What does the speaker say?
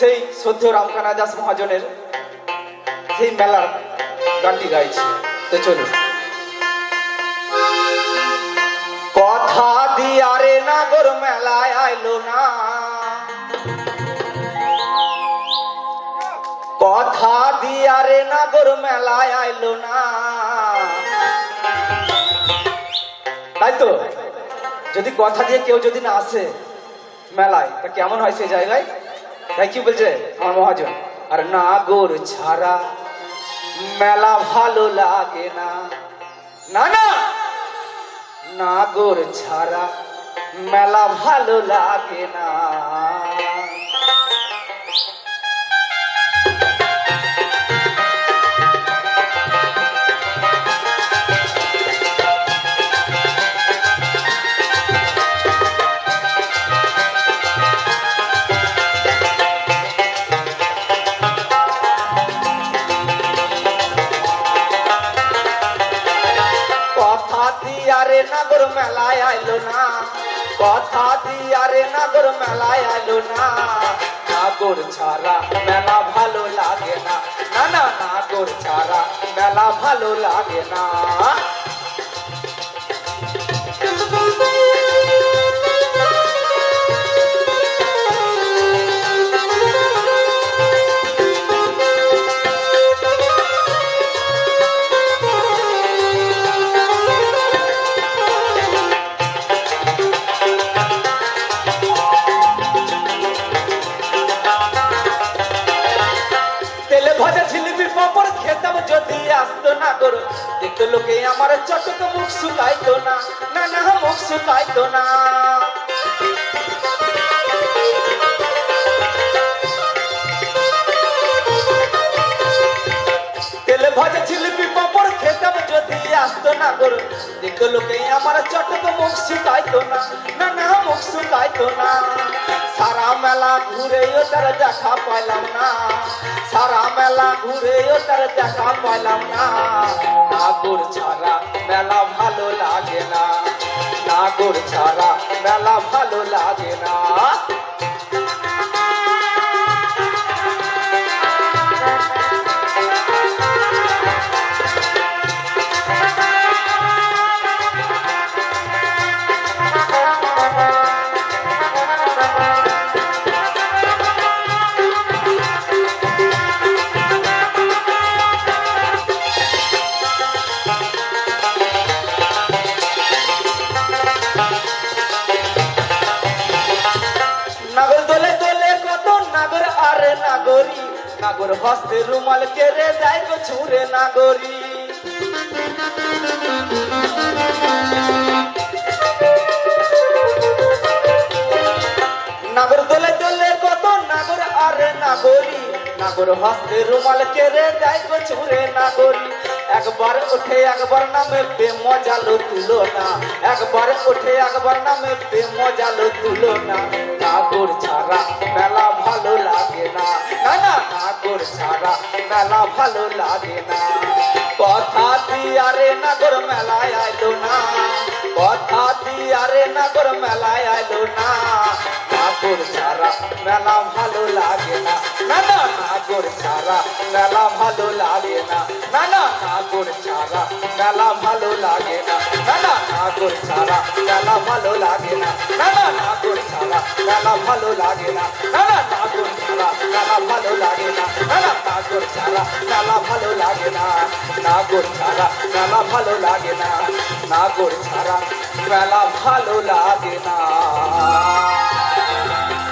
সেই সদ্য রামকানা দাস মহাজনের সেই মেলার গানটি গাইছি। তো চলুন। কথা দিয়ারে নাগর মেলায় আইলো না। কথা দিয়ারে নাগর মেলায় আইলো না। তাই তো? যদি কথা দিয়ে কেউ যদি না আসে মেলায়, তা কেমন হয় সেই জায়গায়? তাই কি বলছে? আমার মহাজন, আর নাগর ছাড়া মেলা ভালো লাগে না। না না! নাগর ছাড়া মেলা ভালো লাগে না। দিয়ারে নাগর মেলায় আইলো না। কথা দিয়ারে নাগর মেলায় আইলো না। নাগর ছাড়া মেলা ভালো লাগে না। না না, নাগর ছাড়া মেলা ভালো লাগে না। লোকে আমার চটক মুখ শুকাইতো না না না মুখ শুকাইতো না। তেলে ভাজা ঝিলিপি পাপড় খেতাম যদি আসতো না করো দেখতো লোকে আমার চটক মুখ শুকাইতো না না না মুখ শুকাইতো না। সারা মেলা ঘুরেও তার দেখা পাইলাম না, সারা মেলা ঘুরেও তার দেখা পাইলাম না। মেলা ভালো লাগে না। নাগর ছাড়া মেলা ভালো লাগে না। নাগরি হস্তে রুমাল কেড়ে যায় গো ছুঁড়ে নাগরি। নাগর দোলে দোলে কত নাগর, আরে নাগরি। নাগর হস্তে রুমাল কেড়ে যায় গো ছুঁড়ে নাগরি। একবার উঠে, একবার নামে পে মজালো তুলো না। একবার উঠে, একবার নামে পে মজালো তুলো না। নাগর ছাড়া মেলা ভালো লাগে না। না না নাগর ছাড়া মেলা ভালো লাগে না। কথা দিয়ারে নাগর মেলায় আইলো না। কথা দিয়ারে নাগর মেলায় আইলো না। নাগর ছাড়া মেলা ভালো লাগে না। না না নাগর ছাড়া মেলা ভালো লাগে না। না ছাড়া মেলা ভালো লাগে না না নাগর ছাড়া মেলা ভালো লাগে না না নাগর ছাড়া মেলা ভালো লাগে না না নাগর ছাড়া মেলা ভালো লাগে না না নাগর ছাড়া মেলা ভালো লাগে না নাগর ছাড়া মেলা ভালো লাগে না নাগর ছাড়া মেলা ভালো লাগে না।